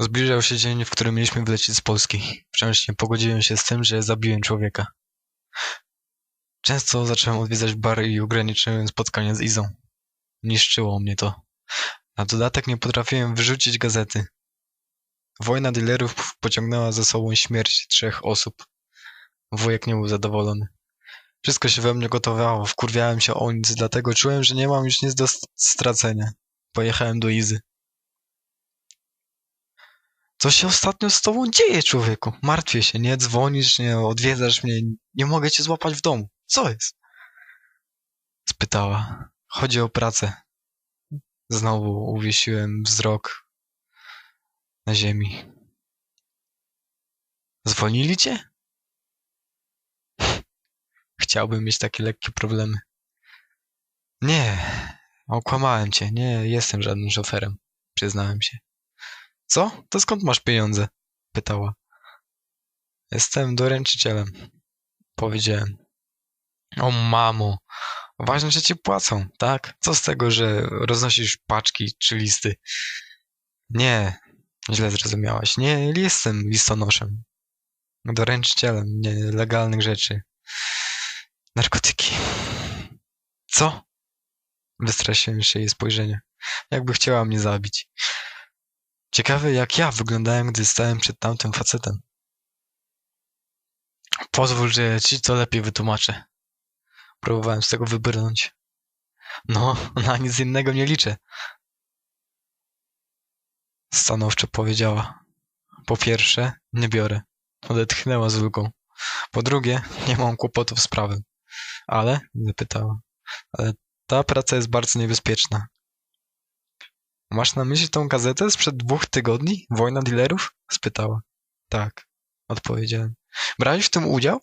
Zbliżał się dzień, w którym mieliśmy wylecieć z Polski. Wciąż nie pogodziłem się z tym, że zabiłem człowieka. Często zacząłem odwiedzać bary i ograniczyłem spotkania z Izą. Niszczyło mnie to. Na dodatek nie potrafiłem wyrzucić gazety. Wojna dealerów pociągnęła za sobą śmierć trzech osób. Wujek nie był zadowolony. Wszystko się we mnie gotowało, wkurwiałem się o nic, dlatego czułem, że nie mam już nic do stracenia. Pojechałem do Izy. Co się ostatnio z tobą dzieje, człowieku? Martwię się, nie dzwonisz, nie odwiedzasz mnie, nie mogę cię złapać w domu. Co jest? Spytała. Chodzi o pracę. Znowu uwiesiłem wzrok na ziemi. Zwolnili cię? Chciałbym mieć takie lekkie problemy. Nie, okłamałem cię. Nie jestem żadnym szoferem. Przyznałem się. Co? To skąd masz pieniądze? Pytała. Jestem doręczycielem. Powiedziałem. O mamo, ważne, że ci płacą, tak? Co z tego, że roznosisz paczki czy listy? Nie, źle zrozumiałaś. Nie jestem listonoszem. Doręczycielem nielegalnych rzeczy. Narkotyki. Co? Wystraszyłem się jej spojrzenia. Jakby chciała mnie zabić. Ciekawe, jak ja wyglądałem, gdy stałem przed tamtym facetem. Pozwól, że ci to lepiej wytłumaczę. Próbowałem z tego wybrnąć. No, na nic innego nie liczę. Stanowczo powiedziała. Po pierwsze, nie biorę. Odetchnęła z ulgą. Po drugie, nie mam kłopotów z prawem. Ale, zapytała, ale ta praca jest bardzo niebezpieczna. Masz na myśli tą gazetę sprzed dwóch tygodni? Wojna dealerów? spytała. Tak, odpowiedziałem. Brałeś w tym udział?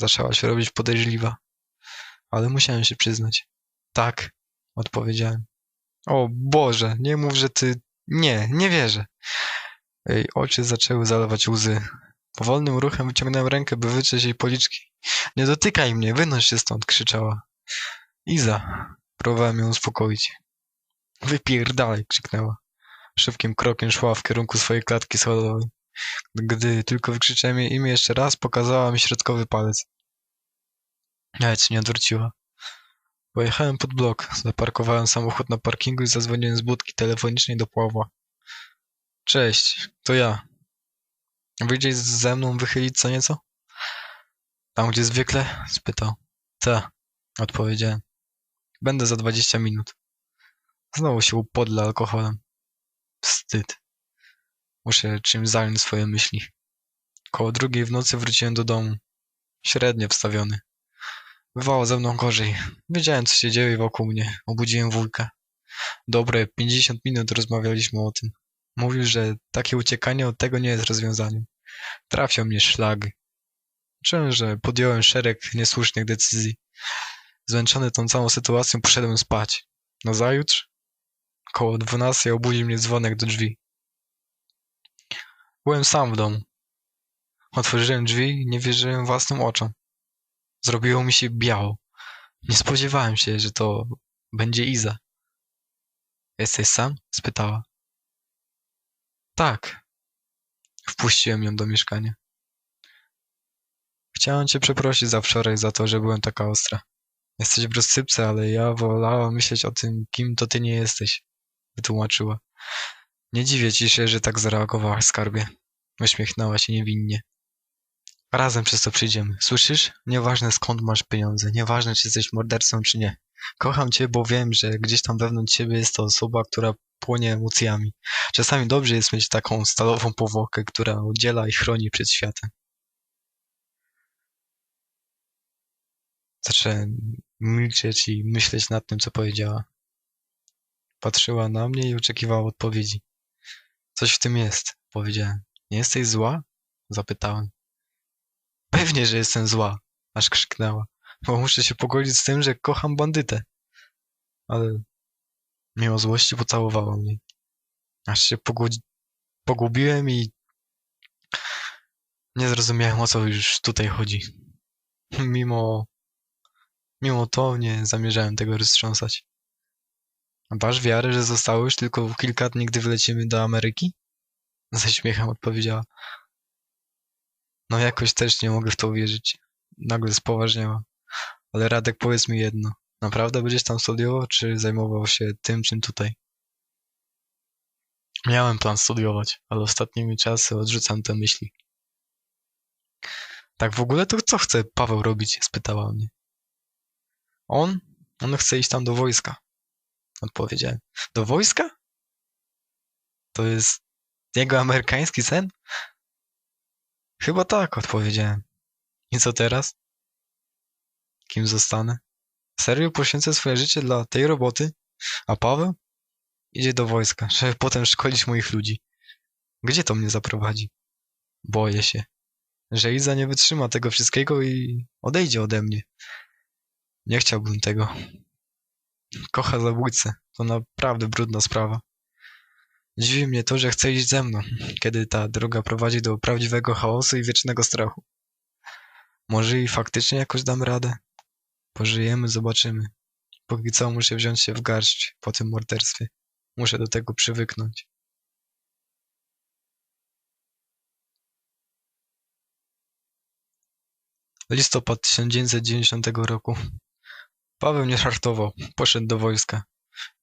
Zaczęła się robić podejrzliwa, ale musiałem się przyznać. Tak, odpowiedziałem. O Boże, nie mów, że ty... Nie, nie wierzę. Jej oczy zaczęły zalewać łzy. Powolnym ruchem wyciągnąłem rękę, by wytrzeć jej policzki. Nie dotykaj mnie, wynoś się stąd, krzyczała. Iza, próbowałem ją uspokoić. Wypierdalaj, krzyknęła. Szybkim krokiem szła w kierunku swojej klatki schodowej. Gdy tylko wykrzyczałem jej imię jeszcze raz, pokazała mi środkowy palec. Nawet się nie odwróciła. Pojechałem pod blok, zaparkowałem samochód na parkingu i zadzwoniłem z budki telefonicznej do Pławła. Cześć, to ja. Wyjdziesz ze mną wychylić co nieco? Tam, gdzie zwykle? spytał. Ta, odpowiedziałem. Będę za dwadzieścia minut. Znowu się upodla alkoholem. Wstyd. Muszę czymś zająć swoje myśli. Koło drugiej w nocy wróciłem do domu. Średnio wstawiony. Bywało ze mną gorzej. Wiedziałem, co się dzieje wokół mnie. Obudziłem wujka. Dobre 50 minut rozmawialiśmy o tym. Mówił, że takie uciekanie od tego nie jest rozwiązaniem. Trafiał mnie szlag. Czułem, że podjąłem szereg niesłusznych decyzji. Zmęczony tą całą sytuacją poszedłem spać. Nazajutrz, koło dwunastej obudził mnie dzwonek do drzwi. Byłem sam w domu. Otworzyłem drzwi i nie wierzyłem własnym oczom. Zrobiło mi się biało. Nie spodziewałem się, że to będzie Iza. Jesteś sam? spytała. Tak. Wpuściłem ją do mieszkania. Chciałem cię przeprosić za wczoraj, za to, że byłem taka ostra. Jesteś w rozsypce, ale ja wolałam myśleć o tym, kim to ty nie jesteś. Wytłumaczyła. Nie dziwię ci się, że tak zareagowałaś, skarbie. Uśmiechnęła się niewinnie. Razem przez to przyjdziemy. Słyszysz? Nieważne skąd masz pieniądze, nieważne czy jesteś mordercą czy nie. Kocham cię, bo wiem, że gdzieś tam wewnątrz ciebie jest to osoba, która płonie emocjami. Czasami dobrze jest mieć taką stalową powłokę, która oddziela i chroni przed światem. Zacząłem milczeć i myśleć nad tym, co powiedziała. Patrzyła na mnie i oczekiwała odpowiedzi. Coś w tym jest, powiedziałem. Nie jesteś zła? Zapytałem. Pewnie, że jestem zła, aż krzyknęła, bo muszę się pogodzić z tym, że kocham bandytę. Ale mimo złości pocałowała mnie. Aż się pogubiłem i nie zrozumiałem, o co już tutaj chodzi. Mimo, mimo to nie zamierzałem tego roztrząsać. Masz wiarę, że zostało już tylko kilka dni, gdy wylecimy do Ameryki? Ze śmiechem odpowiedziała. No jakoś też nie mogę w to uwierzyć. Nagle spoważniała. Ale Radek, powiedz mi jedno. Naprawdę będziesz tam studiował, czy zajmował się tym, czym tutaj? Miałem plan studiować, ale ostatnimi czasy odrzucam te myśli. Tak w ogóle to co chce Paweł robić? spytała mnie. On? On chce iść tam do wojska. Odpowiedziałem. Do wojska? To jest jego amerykański sen? Chyba tak, odpowiedziałem. I co teraz? Kim zostanę? Serio poświęcę swoje życie dla tej roboty? A Paweł? Idzie do wojska, żeby potem szkolić moich ludzi. Gdzie to mnie zaprowadzi? Boję się, że Iza nie wytrzyma tego wszystkiego i odejdzie ode mnie. Nie chciałbym tego. Kocha zabójcę. To naprawdę brudna sprawa. Dziwi mnie to, że chce iść ze mną, kiedy ta droga prowadzi do prawdziwego chaosu i wiecznego strachu. Może i faktycznie jakoś dam radę. Pożyjemy, zobaczymy. Póki co muszę wziąć się w garść po tym morderstwie. Muszę do tego przywyknąć. Listopad 1990 roku. Paweł nie żartował. Poszedł do wojska.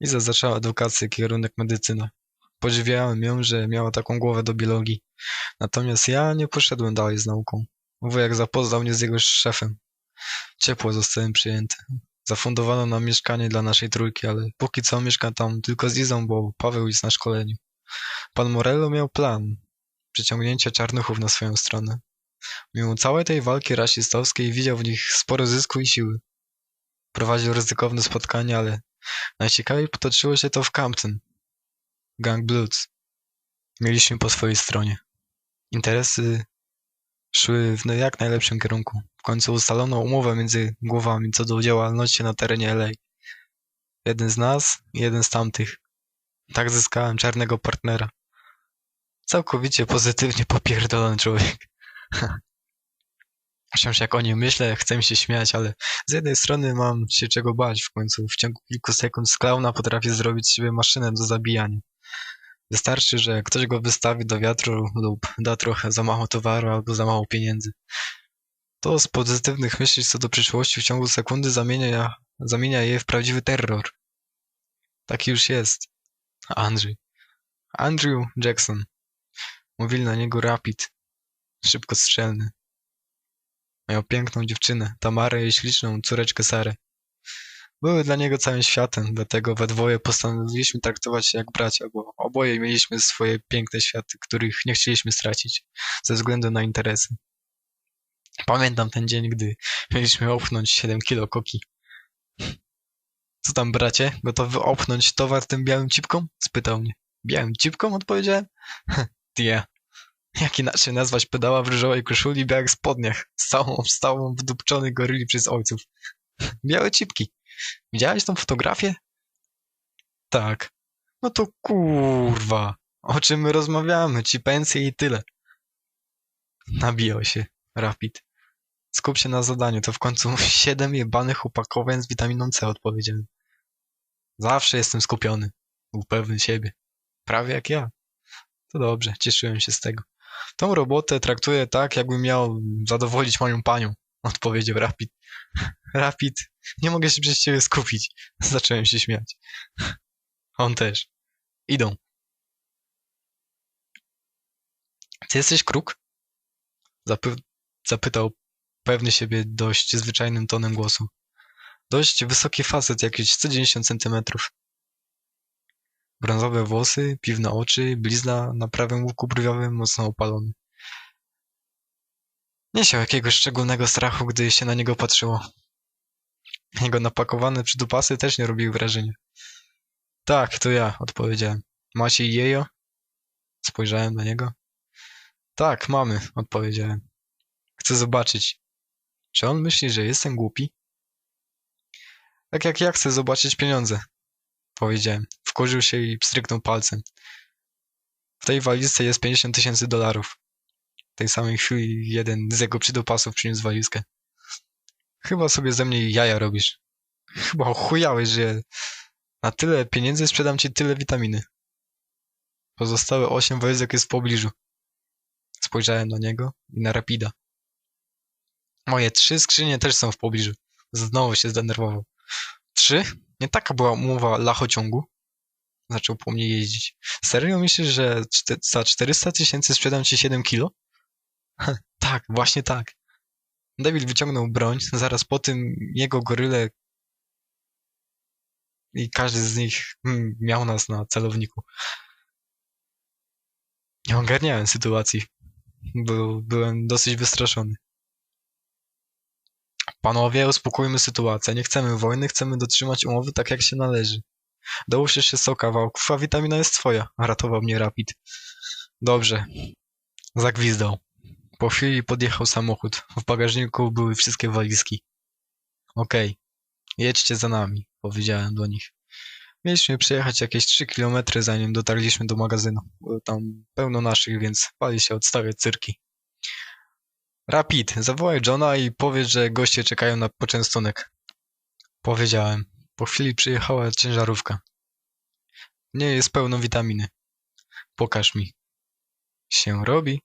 Iza zaczęła edukację, kierunek medycyna. Podziwiałem ją, że miała taką głowę do biologii. Natomiast ja nie poszedłem dalej z nauką. Wujek zapoznał mnie z jego szefem. Ciepło zostałem przyjęty. Zafundowano nam mieszkanie dla naszej trójki, ale póki co mieszkam tam tylko z Izą, bo Paweł jest na szkoleniu. Pan Morello miał plan przyciągnięcia czarnuchów na swoją stronę. Mimo całej tej walki rasistowskiej widział w nich sporo zysku i siły. Prowadził ryzykowne spotkania, ale najciekawiej potoczyło się to w Campton. Gang Bloods. Mieliśmy po swojej stronie. Interesy szły w jak najlepszym kierunku. W końcu ustalono umowę między głowami co do działalności na terenie LA. Jeden z nas i jeden z tamtych. Tak zyskałem czarnego partnera. Całkowicie pozytywnie popierdolony człowiek. Wciąż jak o nim myślę, chcę mi się śmiać, ale z jednej strony mam się czego bać w końcu. W ciągu kilku sekund z klauna potrafię zrobić z siebie maszynę do zabijania. Wystarczy, że ktoś go wystawi do wiatru lub da trochę za mało towaru albo za mało pieniędzy. To z pozytywnych myśli co do przyszłości w ciągu sekundy zamienia, zamienia je w prawdziwy terror. Taki już jest. Andrew. Andrew Jackson. Mówili na niego Rapid. Szybko strzelny. Miał piękną dziewczynę, Tamarę i śliczną córeczkę Sarę. Były dla niego całym światem, dlatego we dwoje postanowiliśmy traktować się jak bracia, bo oboje mieliśmy swoje piękne światy, których nie chcieliśmy stracić, ze względu na interesy. Pamiętam ten dzień, gdy mieliśmy opchnąć 7 kilo koki. Co tam, bracie? Gotowy opchnąć towar tym białym cipką? Spytał mnie. Białym cipką? Odpowiedziałem. Tia. Jak inaczej nazwać pedała w różowej koszuli i białych spodniach, z całą stałą wdupczony goryli przez ojców. Białe cipki. Widziałeś tą fotografię? Tak. No to kurwa. O czym my rozmawiamy? Ci pensje i tyle. Nabijał się. Rapid. Skup się na zadaniu, to w końcu siedem jebanych opakowań z witaminą C odpowiedziałem. Zawsze jestem skupiony. Był pewny siebie. Prawie jak ja. To dobrze, cieszyłem się z tego. Tą robotę traktuję tak, jakbym miał zadowolić moją panią, odpowiedział Rapid. Rapid, nie mogę się przez ciebie skupić. Zacząłem się śmiać. On też. Idą. Ty jesteś kruk? Zapy zapytał pewny siebie dość zwyczajnym tonem głosu. Dość wysoki facet, jakieś 190 centymetrów. Brązowe włosy, piwne oczy, blizna na prawym łuku brwiowym mocno opalony. Nie siał jakiegoś szczególnego strachu, gdy się na niego patrzyło. Jego napakowane przydupasy też nie robiły wrażenia. Tak, to ja, odpowiedziałem. Macie jejo? Spojrzałem na niego. Tak, mamy, odpowiedziałem. Chcę zobaczyć. Czy on myśli, że jestem głupi? Tak jak ja chcę zobaczyć pieniądze, powiedziałem. Wkurzył się i pstryknął palcem. W tej walizce jest 50 tysięcy dolarów. W tej samej chwili jeden z jego przydopasów przyniósł walizkę. Chyba sobie ze mnie jaja robisz. Chyba ochujałeś, że Na tyle pieniędzy sprzedam ci tyle witaminy. Pozostałe osiem walizek jest w pobliżu. Spojrzałem na niego i na Rapida. Moje trzy skrzynie też są w pobliżu. Znowu się zdenerwował. Trzy? Nie taka była umowa lachociągu. Zaczął po mnie jeździć. Serio myślisz, że za 400 tysięcy sprzedam ci 7 kilo? tak, właśnie tak. David wyciągnął broń, zaraz po tym jego goryle i każdy z nich hmm, miał nas na celowniku. Nie ogarniałem sytuacji. Był, byłem dosyć wystraszony. Panowie, uspokójmy sytuację. Nie chcemy wojny, chcemy dotrzymać umowy tak jak się należy. Dołóż jeszcze sto kawałków, a witamina jest twoja. Ratował mnie Rapid. Dobrze. Zagwizdał. Po chwili podjechał samochód. W bagażniku były wszystkie walizki. Okej. Okay. Jedźcie za nami, powiedziałem do nich. Mieliśmy przejechać jakieś 3 kilometry, zanim dotarliśmy do magazynu. Było tam pełno naszych, więc pali się odstawiać cyrki. Rapid, zawołaj Johna i powiedz, że goście czekają na poczęstunek. Powiedziałem. Po chwili przyjechała ciężarówka. Nie jest pełno witaminy. Pokaż mi. Się robi.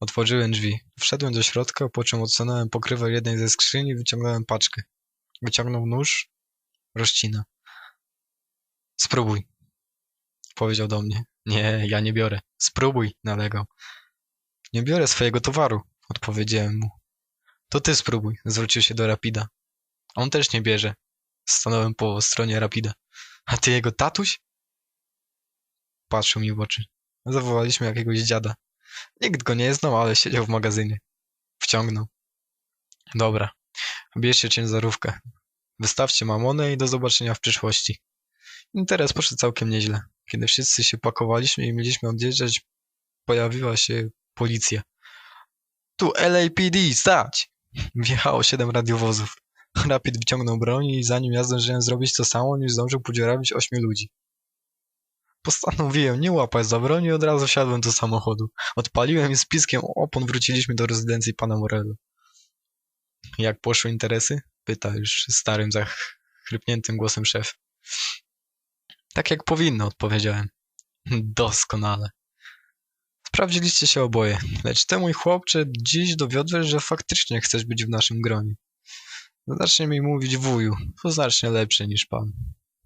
Otworzyłem drzwi. Wszedłem do środka, po czym odsunąłem pokrywę jednej ze skrzyni i wyciągnąłem paczkę. Wyciągnął nóż. Rościna. Spróbuj. Powiedział do mnie. Nie, ja nie biorę. Spróbuj, nalegał. Nie biorę swojego towaru, odpowiedziałem mu. To ty spróbuj, zwrócił się do Rapida. On też nie bierze. Stanąłem po stronie Rapida. A ty jego tatuś? Patrzył mi w oczy. Zawołaliśmy jakiegoś dziada. Nikt go nie znał, ale siedział w magazynie. Wciągnął. Dobra. Bierzcie ciężarówkę. Wystawcie mamonę i do zobaczenia w przyszłości. Interes poszedł całkiem nieźle. Kiedy wszyscy się pakowaliśmy i mieliśmy odjeżdżać, pojawiła się policja. Tu LAPD, stać! Wjechało siedem radiowozów. Rapid wyciągnął broń i zanim ja zdążyłem zrobić to samo, już zdążył podziurawić ośmiu ludzi. Postanowiłem nie łapać za broń i od razu wsiadłem do samochodu. Odpaliłem i z piskiem opon wróciliśmy do rezydencji pana Morello. Jak poszły interesy? Pyta już starym, zachrypniętym głosem szef. Tak jak powinno, odpowiedziałem. Doskonale. Sprawdziliście się oboje, lecz ty, mój chłopcze, dziś dowiodłeś, że faktycznie chcesz być w naszym gronie. Zacznie mi mówić wuju, to znacznie lepsze niż pan.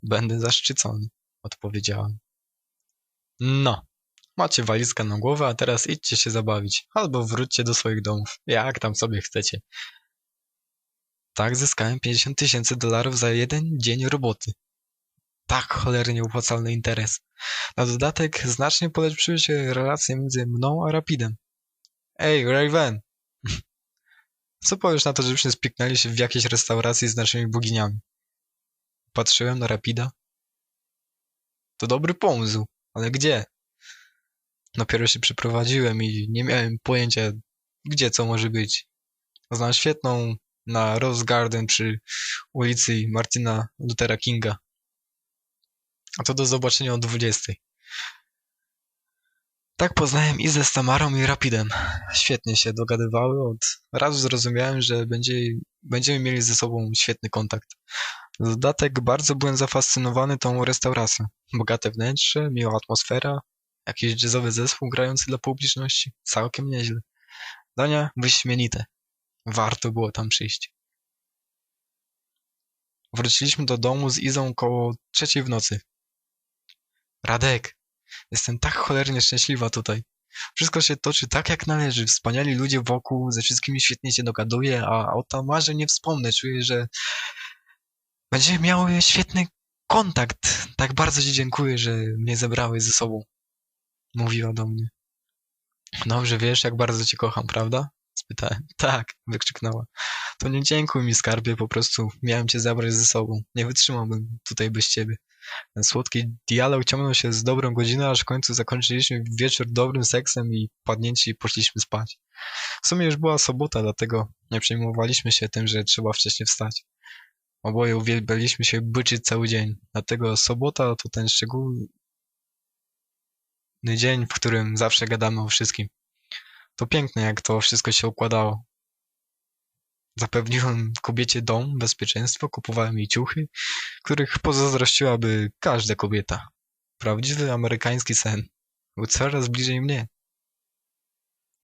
Będę zaszczycony, odpowiedziałem. No, macie walizkę na głowę, a teraz idźcie się zabawić, albo wróćcie do swoich domów, jak tam sobie chcecie. Tak zyskałem 50 tysięcy dolarów za jeden dzień roboty tak cholernie opłacalny interes. Na dodatek znacznie polepszyły się relacje między mną a Rapidem. Ej, Raven! Co powiesz na to, żebyśmy spiknęli się w jakiejś restauracji z naszymi boginiami? Patrzyłem na Rapida. To dobry pomysł, ale gdzie? Dopiero się przeprowadziłem i nie miałem pojęcia, gdzie co może być. Znam świetną na Rose Garden przy ulicy Martina Luthera Kinga. A to do zobaczenia o 20. Tak poznałem i ze Stamarą i Rapidem. Świetnie się dogadywały. Od razu zrozumiałem, że będzie, będziemy mieli ze sobą świetny kontakt. Dodatek bardzo byłem zafascynowany tą restauracją. Bogate wnętrze, miła atmosfera, jakiś jazzowy zespół grający dla publiczności. Całkiem nieźle. Dania wyśmienite. Warto było tam przyjść. Wróciliśmy do domu z Izą koło trzeciej w nocy. Radek, jestem tak cholernie szczęśliwa tutaj. Wszystko się toczy tak jak należy. Wspaniali ludzie wokół, ze wszystkimi świetnie się dogaduję, a o Tamarze nie wspomnę. Czuję, że będziemy miały świetny kontakt. Tak bardzo Ci dziękuję, że mnie zebrałeś ze sobą. Mówiła do mnie. Dobrze wiesz, jak bardzo Cię kocham, prawda? Spytałem. Tak, wykrzyknęła. To nie dziękuj mi, skarbie, po prostu miałem Cię zabrać ze sobą. Nie wytrzymałbym tutaj bez Ciebie. Ten słodki dialog ciągnął się z dobrą godzinę, aż w końcu zakończyliśmy wieczór dobrym seksem i padnięci poszliśmy spać. W sumie już była sobota, dlatego nie przejmowaliśmy się tym, że trzeba wcześniej wstać. Oboje uwielbialiśmy się byczyć cały dzień, dlatego sobota to ten szczególny dzień, w którym zawsze gadamy o wszystkim. To piękne, jak to wszystko się układało. Zapewniłem kobiecie dom, bezpieczeństwo, kupowałem jej ciuchy, których pozazdrościłaby każda kobieta. Prawdziwy amerykański sen. Był coraz bliżej mnie.